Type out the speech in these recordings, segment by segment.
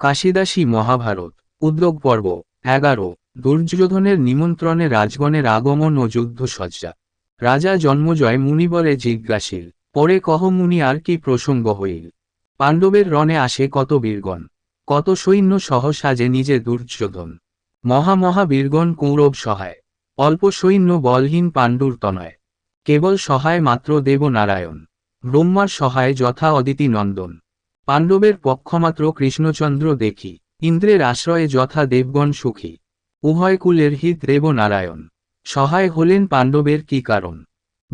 কাশিদাসী মহাভারত, উদ্যোগ পর্ব, এগারো, দুর্যোধনের নিমন্ত্রণে রাজগণের আগমন ও যুদ্ধসজ্জা। রাজা জন্মজয় মুনিবরে জিজ্ঞাসিল পরে কহ মুনি আর কি প্রসঙ্গ হইল? পাণ্ডবের রণে আসে কত বীরগণ? কত সৈন্য সহ সাজে নিজে দুর্যোধন? মহা মহা বীরগণ কৌরব সহায়। অল্প সৈন্য বলহীন পাণ্ডুর তনয়। কেবল সহায় মাত্র দেব নারায়ণ ব্রহ্মার সহায় যথা অদিতি নন্দন। পাণ্ডবের পক্ষমাত্র কৃষ্ণচন্দ্র দেখি, ইন্দ্রের আশ্রয়ে যথা দেবগণ সুখী। উভয় কুলের হিত দেব নারায়ণ। সহায় হলেন পাণ্ডবের কি কারণ?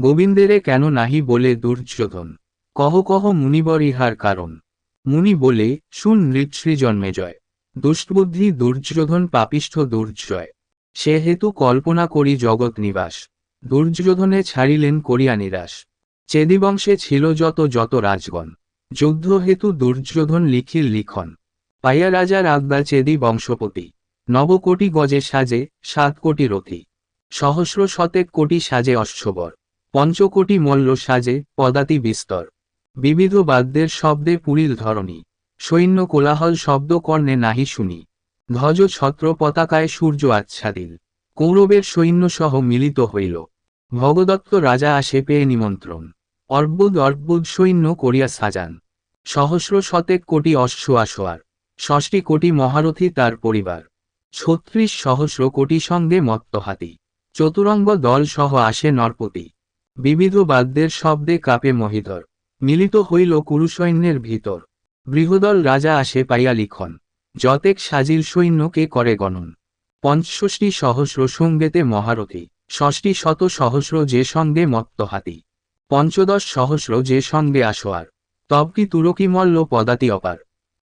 গোবিন্দেরে কেন নাহি বলে দুর্যোধন? কহ কহ মুনিবর ইহার কারণ? মুনি বলে, শুন জন্মে জয়। দুষ্টবুদ্ধি দুর্যোধন পাপিষ্ঠ দুর্জয়। সে হেতু কল্পনা করি জগৎ নিবাস। দুর্যোধনে ছাড়িলেন করিয়া নিরাশ। চেদিবংশে ছিল যত যত রাজগণ। যুদ্ধ হেতু দুর্যোধন লিখিল লিখন। পাইয়া রাজার আজ্ঞা চেদি বংশপতি। নবকোটি গজে সাজে, সাত কোটি রথি। সহস্র শতেক কোটি সাজে অশ্ববর। পঞ্চকোটি মল্ল সাজে, পদাতি বিস্তর। বিবিধ বাদ্যের শব্দে পুরিল ধরণী। সৈন্য কোলাহল শব্দ কর্ণে নাহি শুনি। ধ্বজ ছত্র পতাকায় সূর্য আচ্ছাদিল। কৌরবের সৈন্যসহ মিলিত হইল। ভগদত্ত রাজা আসে পেয়ে নিমন্ত্রণ। অর্বুদ অর্বুদ সৈন্য করিয়া সাজান। সহস্র শতেক কোটি অশ্ব আসোয়ার, ষষ্ঠী কোটি মহারথী তার পরিবার, ছত্রিশ সহস্র কোটি সঙ্গে মত্ত হাতি, চতুরঙ্গ দল সহ আসে নরপতি। বিবিধ বাদ্যের শব্দে কাপে মহিধর, মিলিত হইল কুরুসৈন্যের ভিতর। বৃহদল রাজা আসে পাইয়া লিখন, যতেক সাজিল সৈন্যকে করে গণন। পঞ্চষষ্টি সহস্র সঙ্গেতে মহারথী, ষষ্ঠী শত সহস্র যে সঙ্গে মত্ত হাতি। পঞ্চদশ সহস্র যে সঙ্গে আসোয়ার। তবকি তুরকি মল্ল পদাতি অপার।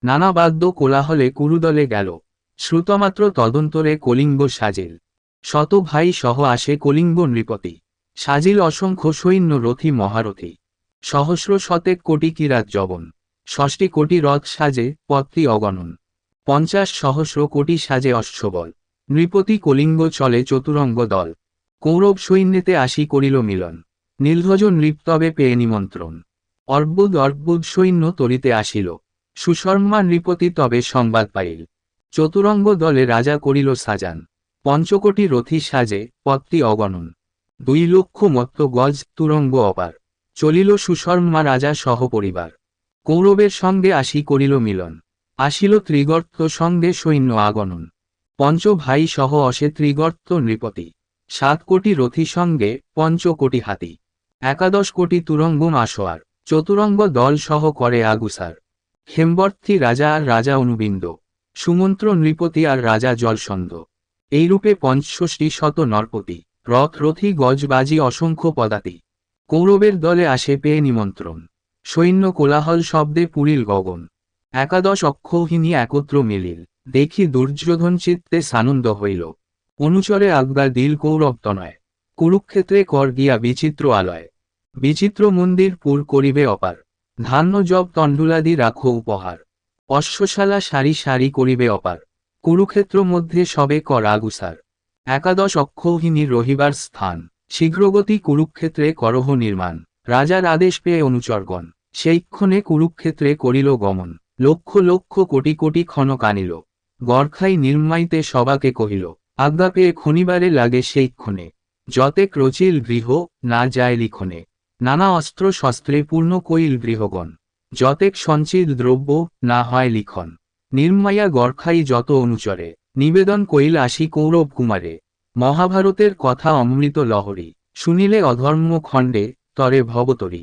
নানা বাদ্য কোলাহলে কুরুদলে গেল। শ্রুতমাত্র তদন্তরে কলিঙ্গ সাজিল। শত ভাই সহ আসে কলিঙ্গ নৃপতি। সাজিল অসংখ্য সৈন্য রথী মহারথী। সহস্র শতেক কোটি কিরাত জবন ষষ্ঠী কোটি রথ সাজে পত্তি অগণন। পঞ্চাশ সহস্র কোটি সাজে অশ্ববল। নৃপতি কলিঙ্গ চলে চতুরঙ্গ দল। কৌরব সৈন্যেতে আসি করিল মিলন। নীলধ্বজ নৃপতবে পেয়ে নিমন্ত্রণ। অর্বুদ অর্বুদ সৈন্য তরিতে আসিল। সুশর্মা নৃপতি তবে সংবাদ পাইল। চতুরঙ্গ দলে রাজা করিল সাজান। পঞ্চকোটি রথী সাজে পত্তি অগণন। দুই লক্ষ মত্ত গজ, তুরঙ্গ অপার। চলিল সুশর্মা রাজা সহ পরিবার কৌরবের সঙ্গে আসি করিল মিলন। আসিল ত্রিগর্ত সঙ্গে সৈন্য আগনন পঞ্চ ভাই সহ অসে ত্রিগর্ত নৃপতি। সাত কোটি রথী সঙ্গে পঞ্চ কোটি হাতি। একাদশ কোটি তুরঙ্গ আসোয়ার চতুরঙ্গ দল সহ করে আগুসার। হেমবর্থী রাজা আর রাজা অনুবিন্দ, সুমন্ত্র নৃপতি আর রাজা জলসন্ধ। এইরূপে পঞ্চষষ্টি শত নরপতি, রথ রথী গজবাজি অসংখ্য পদাতি। কৌরবের দলে আসে পেয়ে নিমন্ত্রণ। সৈন্য কোলাহল শব্দে পুরিল গগন। একাদশ অক্ষৌহিনী একত্র মিলিল, দেখি দুর্যোধন চিত্তে সানন্দ হইল। অনুচরে আজ্ঞা দিল কৌরব তনয়। কুরুক্ষেত্রে কর গিয়া বিচিত্র আলয়। বিচিত্র মন্দির পুর করিবে অপার। ধান্য জব তণ্ডুলাদি রাখো উপহার। অশ্বশালা সারি সারি করিবে অপার। কুরুক্ষেত্র মধ্যে সবে কর আগুসার। একাদশ অক্ষৌহিনী রহিবার স্থান। শীঘ্রগতি কুরুক্ষেত্রে করহ নির্মাণ। রাজার আদেশ পেয়ে অনুচরগণ। সেইক্ষণে কুরুক্ষেত্রে করিল গমন। লক্ষ লক্ষ কোটি কোটি ক্ষণক আনিল গড়খাই নির্মাইতে সবাকে কহিল, আজ্ঞা পেয়ে খনিবারে লাগে সেইক্ষণে যতেক ক্রচিল গৃহ না যায় লিখনে। নানা অস্ত্র শস্ত্রে পূর্ণ কইল গৃহগণ। যতেক সঞ্চিত দ্রব্য না হয় লিখন। নির্মায়া গর্খাই যত অনুচরে। নিবেদন কইল আসি কৌরব কুমারে। মহাভারতের কথা অমৃত লহরী। শুনিলে অধর্ম খণ্ডে তরে ভবতরী।